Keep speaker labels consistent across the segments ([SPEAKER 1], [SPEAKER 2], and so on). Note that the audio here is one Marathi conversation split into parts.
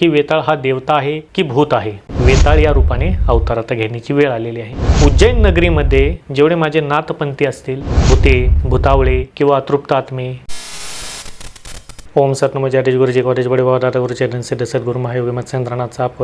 [SPEAKER 1] की वेताळ हा देवता आहे की भूत आहे? वेताळ या रूपाने अवतारात घेण्याची वेळ आलेली आहे. उज्जैन नगरीमध्ये जेवढे माझे नाथपंथी असतील भूते भूतावळे किंवा अतृप्त आत्मे ओम सतनम जय गुरुजी कॉलेज बडे बाबा दादा गुरु सिद्ध सद्गुरु महायोगी मत्स्येंद्रनाथ साप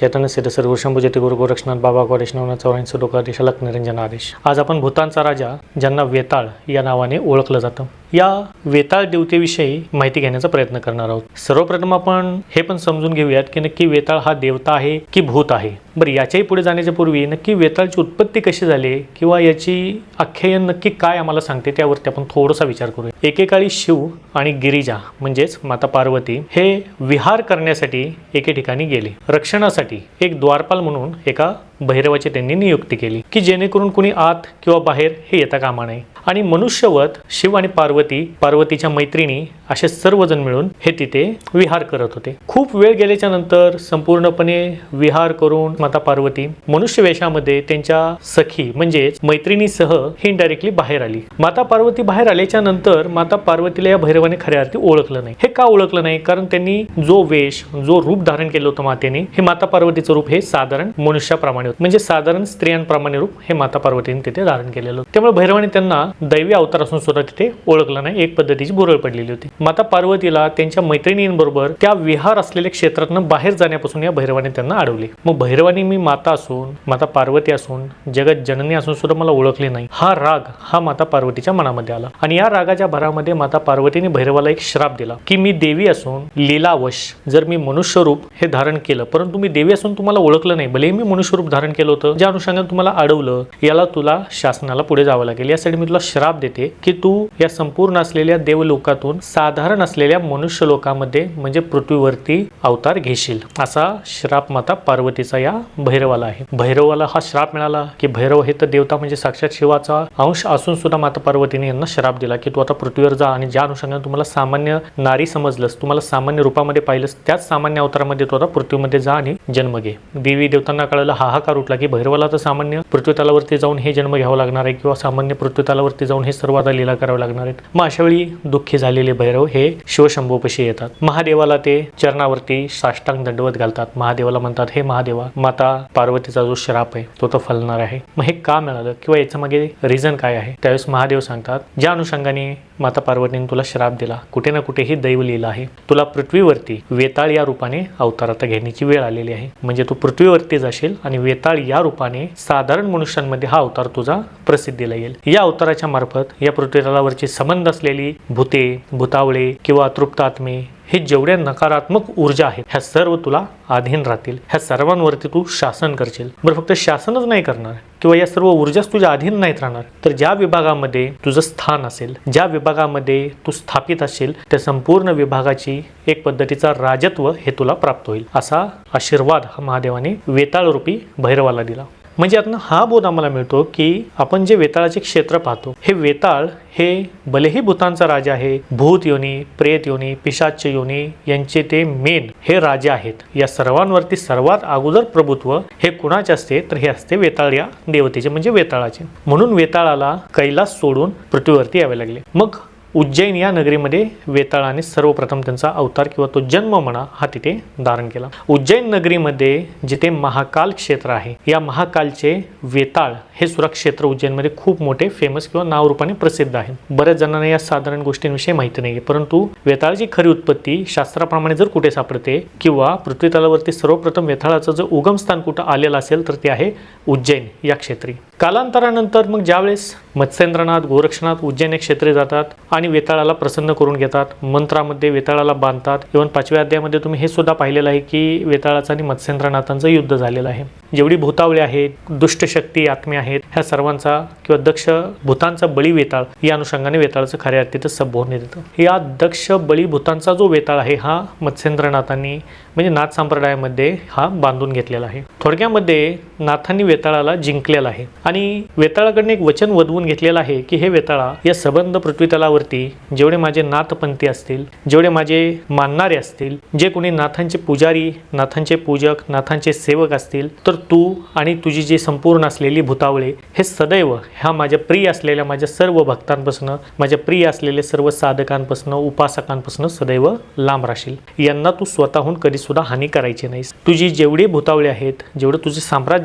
[SPEAKER 1] चैतन्य सिद्ध सद्गुरु शंभू जती गुरु गोरक्षनाथ बाबा गणेश नवनाथ चौऱ्याऐंशी लोकाधीश अलक निरंजन आदेश आज आपण भूतांचा राजा ज्यांना वेताळ या नावाने ओळखलं जातं या वेताळ देवतेविषयी माहिती घेण्याचा प्रयत्न करणार आहोत. सर्वप्रथम आपण हे पण समजून घेऊयात की नक्की वेताळ हा देवता आहे की भूत आहे? बरं याच्याही पुढे जाण्याच्या पूर्वी नक्की वेताळची उत्पत्ती कशी झाली किंवा याची आख्यायन नक्की काय आम्हाला सांगते त्यावरती आपण थोडासा विचार करूया. एकेकाळी शिव आणि गिरिजा म्हणजेच माता पार्वती हे विहार करण्यासाठी एके ठिकाणी गेले. रक्षणासाठी एक द्वारपाल म्हणून एका भैरवाची त्यांनी नियुक्ती केली की जेणेकरून कुणी आत किंवा बाहेर हे येता कामा नये. आणि मनुष्यवत शिव आणि पार्वती पार्वतीच्या मैत्रिणी असे सर्वजण मिळून हे तिथे विहार करत होते. खूप वेळ गेल्याच्यानंतर संपूर्णपणे विहार करून माता पार्वती मनुष्य वेशामध्ये त्यांच्या सखी म्हणजेच मैत्रिणीसह ही डायरेक्टली बाहेर आली. माता पार्वती बाहेर आल्याच्यानंतर माता पार्वतीला या भैरवाने खऱ्या अर्थी ओळखलं नाही. हे का ओळखलं नाही? कारण त्यांनी जो वेश जो रूप धारण केलं होतं मातेने हे माता पार्वतीचं रूप हे साधारण मनुष्याप्रमाणे होतं म्हणजे साधारण स्त्रियांप्रमाणे रूप हे माता पार्वतीने तिथे धारण केलेलं त्यामुळे भैरवाने त्यांना दैवी अवतार असून सुद्धा तिथे ओळखलं नाही. एक पद्धतीची भुरळ पडलेली होती. माता पार्वतीला त्यांच्या मैत्रिणींबरोबर त्या विहार असलेल्या क्षेत्रातनं बाहेर जाण्यापासून या भैरवाने त्यांना अडवले. मग भैरवाने मी माता असून माता पार्वती असून जगत जननी असून सुद्धा मला ओळखले नाही. हा राग हा माता पार्वतीच्या मनामध्ये आला. आणि या रागाच्या भरामध्ये माता पार्वतीने भैरवाला एक श्राप दिला की मी देवी असून लीलावश जर मी मनुष्यरूप हे धारण केलं परंतु मी देवी असून तुम्हाला ओळखलं नाही भले मी मनुष्य रूप उदाहरण केलं होतं. ज्या अनुषंगाने तुम्हाला अडवलं याला तुला शासनाला पुढे जावं लागेल. यासाठी मी तुला श्राप देते की तू या संपूर्ण असलेल्या देवलोकातून साधारण असलेल्या मनुष्य लोकामध्ये म्हणजे पृथ्वीवरती अवतार घेशील. असा श्राप माता पार्वतीचा या भैरवाला आहे. भैरवाला हा श्राप मिळाला की भैरव हे तर देवता म्हणजे साक्षात शिवाचा अंश असून सुद्धा माता पार्वतीने यांना श्राप दिला की तू आता पृथ्वीवर जा आणि ज्या अनुषंगाने तुम्हाला सामान्य नारी समजलंस तुम्हाला सामान्य रूपामध्ये पाहिलंस त्याच सामान्य अवतारामध्ये तू आता पृथ्वीमध्ये जा आणि जन्म घे. देवी देवतांना कळलं आकार उठला की भैरवाला तर सामान्य पृथ्वीतलावरती जाऊन हे जन्म घ्यावं लागणार आहे किंवा सामान्य पृथ्वीतलावरती जाऊन हे सर्वात लीला करावं लागणार आहेत. मग अशा वेळी दुःखी झालेले भैरव हे शिवशंभूपशी येतात. महादेवाला ते चरणावरती साष्टांग दंडवत घालतात. महादेवाला म्हणतात हे महादेवा माता पार्वतीचा जो श्राप आहे तो तर फलणार आहे. मग हे का मिळालं किंवा याच्या मागे रिझन काय आहे? त्यावेळेस महादेव सांगतात ज्या अनुषंगाने माता पार्वतीने तुला श्राप दिला कुठे ना कुठे ही दैव लिहिलं आहे. तुला पृथ्वीवरती वेताळ या रूपाने अवतारात घेण्याची वेळ आलेली आहे. म्हणजे तू पृथ्वीवरती जाशील आणि वेताळ या रूपाने साधारण मनुष्यांमध्ये हा अवतार तुझा प्रसिद्धीला येईल. या अवताराच्या मार्फत या पृथ्वीतलावरची संबंध असलेली भूते भूतावळे किंवा अतृप्त आत्मे हे जेवढ्या नकारात्मक ऊर्जा आहेत ह्या सर्व तुला अधीन राहतील. ह्या सर्वांवरती तू शासन करशील. बरं फक्त शासनच नाही करणार किंवा या सर्व ऊर्जाच तुझ्या अधीन नाहीत राहणार. तर ज्या विभागामध्ये तुझं स्थान असेल ज्या विभागामध्ये तू स्थापित असेल त्या संपूर्ण विभागाची एक पद्धतीचा राजत्व हे तुला प्राप्त होईल. असा आशीर्वाद हा महादेवाने वेताळ रूपी भैरवाला दिला. म्हणजे यातनं हा बोध आम्हाला मिळतो की आपण जे वेताळाचे क्षेत्र पाहतो हे वेताळ हे भलेही भूतांचा राजा आहे. भूत योनी प्रेत योनी पिशाच योनी यांचे ते मेन हे राजे आहेत. या सर्वांवरती सर्वात अगोदर प्रभुत्व हे कुणाचे असते? तर हे असते वेताळ या देवतेचे म्हणजे वेताळाचे. म्हणून वेताळाला कैलास सोडून पृथ्वीवरती यावे लागले. मग उज्जैन या नगरीमध्ये वेताळाने सर्वप्रथम त्यांचा अवतार किंवा तो जन्म म्हणा हा तिथे धारण केला. उज्जैन नगरीमध्ये जिथे महाकाल क्षेत्र आहे या महाकालचे वेताळ हे सुरक्षेत्र उज्जैनमध्ये खूप मोठे फेमस किंवा नावरूपाने प्रसिद्ध आहे. बऱ्याच जणांना या साधारण गोष्टींविषयी माहिती नाही परंतु वेताळाची खरी उत्पत्ती शास्त्राप्रमाणे जर कुठे सापडते किंवा पृथ्वीतलावरती सर्वप्रथम वेताळाचं जर उगमस्थान कुठं आलेलं असेल तर ते आहे उज्जैन या क्षेत्री. कालांतरानंतर मग ज्यावेळेस मत्स्येंद्रनाथ गोरक्षनाथ उज्जैन क्षेत्रे जातात आणि वेताळाला प्रसन्न करून घेतात मंत्रामध्ये वेताळाला बांधतात इव्हन पाचव्या अध्यायामध्ये तुम्ही हे सुद्धा पाहिलेलं आहे की वेताळाचं आणि मत्स्येंद्रनाथांचं युद्ध झालेलं आहे. जेवढी भूतावळे आहेत दुष्टशक्ती आत्मे आहेत ह्या सर्वांचा किंवा दक्ष भूतांचा बळी वेताळ या अनुषंगाने वेताळाचं खऱ्या अर्थी संबोधन येतं या दक्ष बळी भूतांचा जो वेताळ आहे हा मत्स्येंद्रनाथांनी म्हणजे नाथ संप्रदायामध्ये हा बांधून घेतलेला आहे. थोडक्यामध्ये नाथांनी वेताळाला जिंकलेला आहे. आणि वेताळाकडनं एक वचन वधवून घेतलेलं आहे की हे वेताळा या सबंध पृथ्वीतलावरती जेवढे माझे नाथपंथी असतील जेवढे माझे मानणारे असतील जे कोणी नाथांचे पुजारी नाथांचे पूजक नाथांचे सेवक असतील तर तू आणि तुझी जी संपूर्ण असलेली भूतावळे हे सदैव ह्या माझ्या प्रिय असलेल्या माझ्या सर्व भक्तांपासून माझ्या प्रिय असलेले सर्व साधकांपासून उपासकांपासून सदैव लांब राहशील. यांना तू स्वतःहून कधीसुद्धा हानी करायची नाहीस. तुझी जेवढी भूतावळे आहेत जेवढं तुझे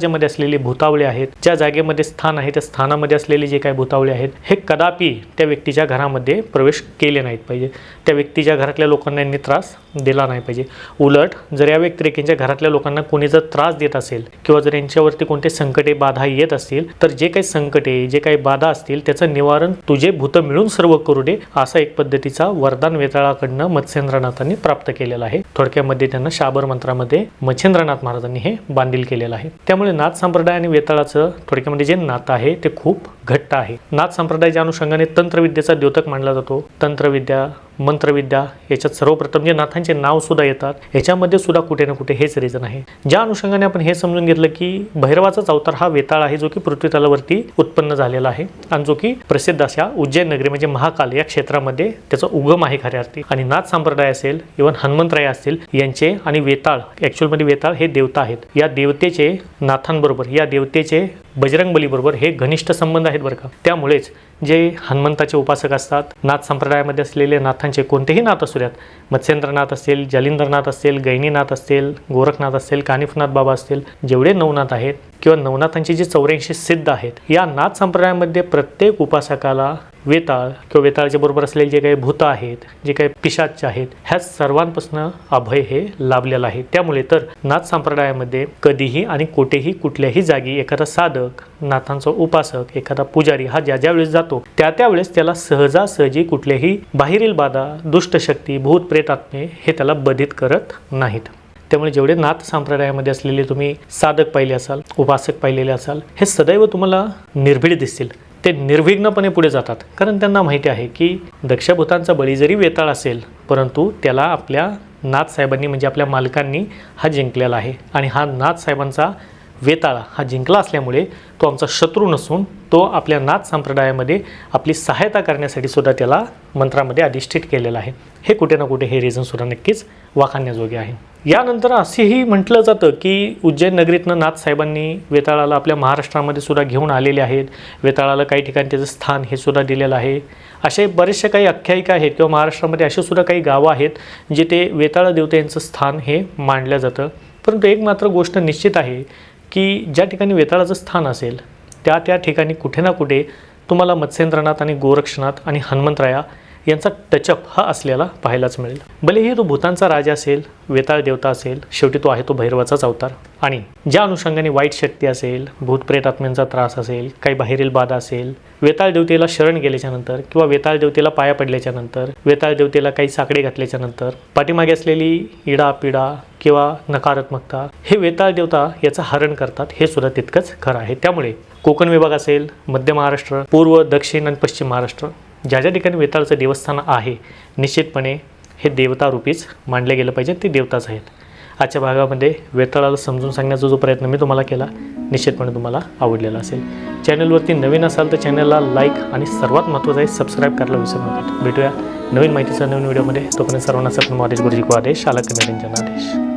[SPEAKER 1] राज्यामध्ये असलेले भूतावळे आहेत ज्या जागेमध्ये स्थान आहे त्या स्थानामध्ये असलेले जे काही भूतावळे आहेत हे कदापि त्या व्यक्तीच्या घरामध्ये प्रवेश केले नाहीत पाहिजे. त्या व्यक्तीच्या घरातल्या लोकांना यांनी त्रास दिला नाही पाहिजे. उलट जर या व्यतिरेकींच्या घरातल्या लोकांना कोणी जर त्रास देत असेल किंवा जर यांच्यावरती कोणते संकटे बाधा येत असतील तर जे काही संकटे जे काही बाधा असतील त्याचं निवारण तुझे भूत मिळून सर्व करू दे असा एक पद्धतीचा वरदान वेताळाकडनं मत्स्येंद्रनाथांनी प्राप्त केलेला आहे. थोडक्यामध्ये त्यांना शाबर मंत्रामध्ये मच्छेंद्रनाथ महाराजांनी हे बांधील केलेलं आहे. त्यामुळे नाथ संप्रदाय आणि वेताळाचं थोडक्यामध्ये जे नातं आहे ते खूप घट्ट आहे. नाथ संप्रदायाच्या अनुषंगाने तंत्रविद्येचा द्योतक मानला जातो. तंत्रविद्या मंत्रविद्या याच्यात सर्वप्रथम जे नाथांचे नाव सुद्धा येतात याच्यामध्ये सुद्धा कुठे ना कुठे हेच रिझन आहे. ज्या अनुषंगाने आपण हे समजून घेतलं की भैरवाचाच अवतार हा वेताळ आहे जो की पृथ्वीतलावरती उत्पन्न झालेला आहे आणि जो की प्रसिद्ध अशा उज्जैन नगरी म्हणजे महाकाल या क्षेत्रामध्ये त्याचा उगम आहे खऱ्या अर्थी. आणि नाथ संप्रदाय असेल इव्हन हनुमंतराय असतील यांचे आणि वेताळ ॲक्च्युअलमध्ये वेताळ हे देवता आहेत. या देवतेचे नाथांबरोबर या देवतेचे बजरंगबलीबरोबर हे घनिष्ठ संबंध आहे आहेत बरं का. त्यामुळेच जे हनुमंताचे उपासक असतात नाथ संप्रदायामध्ये असलेले नाथांचे कोणतेही नाथ असू द्यात मत्स्येंद्रनाथ असतील जलिंद्रनाथ असतील गैनीनाथ असतील गोरखनाथ असतील कानिफनाथ बाबा असतील जेवढे नवनाथ आहेत किंवा नवनाथांचे जे चौऱ्याऐंशी सिद्ध आहेत या नाथ संप्रदायामध्ये प्रत्येक उपासकाला वेताळ किंवा वेताळच्या बरोबर असलेले जे काही भूत आहेत जे काही पिशाच आहेत ह्या सर्वांपासून अभय हे लाभलेलं आहे. त्यामुळे तर नाथ संप्रदायामध्ये कधीही आणि कुठेही कुठल्याही जागी एखादा साधक नाथांचा उपासक एखादा पुजारी हा ज्या ज्या वेळेस जातो त्या त्यावेळेस त्याला सहजासहजी कुठल्याही बाहेरील बाधा दुष्टशक्ती भूत प्रेतात्मे हे त्याला बधित करत नाहीत. त्यामुळे जेवढे नाथ संप्रदायामध्ये असलेले तुम्ही साधक पाहिले असाल उपासक पाहिलेले असाल हे सदैव तुम्हाला निर्भीड दिसतील. ते निर्विघ्नपणे पुढे जातात. कारण त्यांना माहिती आहे की दक्षभूतांचा बळी जरी वेताळ असेल परंतु त्याला आपल्या नाथ साहेबांनी म्हणजे आपल्या मालकांनी हा जिंकलेला आहे. आणि हा नाथ साहेबांचा वेताळा हा जिंकला असल्यामुळे तो आमचा शत्रू नसून तो आपल्या नाथ संप्रदायामध्ये आपली सहायता करण्यासाठी सुद्धा त्याला मंत्रामध्ये अधिष्ठित केलेलं आहे. हे कुठे ना कुठे हे रिझन सुद्धा नक्कीच वाखाणण्याजोगे आहे. यानंतर असेही म्हटलं जातं की उज्जैन नगरीतनं नाथसाहेबांनी वेताळाला आपल्या महाराष्ट्रामध्ये सुद्धा घेऊन आलेले आहेत. वेताळाला काही ठिकाणी त्याचं स्थान हे सुद्धा दिलेलं आहे. असे बरेचसे काही आख्यायिका आहेत किंवा महाराष्ट्रामध्ये असे सुद्धा काही गावं आहेत जिथे वेताळा देवतेंचं स्थान हे मांडलं जातं. परंतु एक मात्र गोष्ट निश्चित आहे की ज्या ठिकाणी वेताळाचं स्थान असेल त्या त्या ठिकाणी कुठे ना कुठे तुम्हाला मत्स्येंद्रनाथ आणि गोरक्षनाथ आणि हनुमंतराया यांचा टचअप हा असलेला पाहायलाच मिळेल. भलेही तो भूतांचा राजा असेल वेताळ देवता असेल शेवटी तो आहे तो भैरवाचाच अवतार. आणि ज्या अनुषंगाने वाईट शक्ती असेल भूतप्रेत आत्म्यांचा त्रास असेल काही बाहेरील बाधा असेल वेताळ देवतेला शरण गेल्याच्यानंतर किंवा वेताळ देवतेला पाया पडल्याच्या नंतर वेताळ देवतेला काही साकडे घातल्याच्या नंतर पाठीमागे असलेली इडा पिडा किंवा नकारात्मकता हे वेताळ देवता याचं हरण करतात हे सुद्धा तितकंच खरं आहे. त्यामुळे कोकण विभाग असेल मध्य महाराष्ट्र पूर्व दक्षिण आणि पश्चिम महाराष्ट्र ज्या ज्या ठिकाणी वेताळचं देवस्थान आहे निश्चितपणे हे देवता रूपीच मानले गेलं पाहिजे ते देवताच आहेत. आजच्या भागामध्ये वेताळाला समजून सांगण्याचा जो प्रयत्न मी तुम्हाला केला निश्चितपणे तुम्हाला आवडलेला असेल. चॅनलवरती नवीन असाल तर चॅनलला लाईक आणि सर्वात महत्त्वाचं आहे सबस्क्राईब करायला विसरू नका. भेटूया नवीन माहितीचा नवीन व्हिडिओमध्ये. तोपर्यंत सर्वांना सपन आदेश गुरुजी को आदेश आला कन्या आदेश.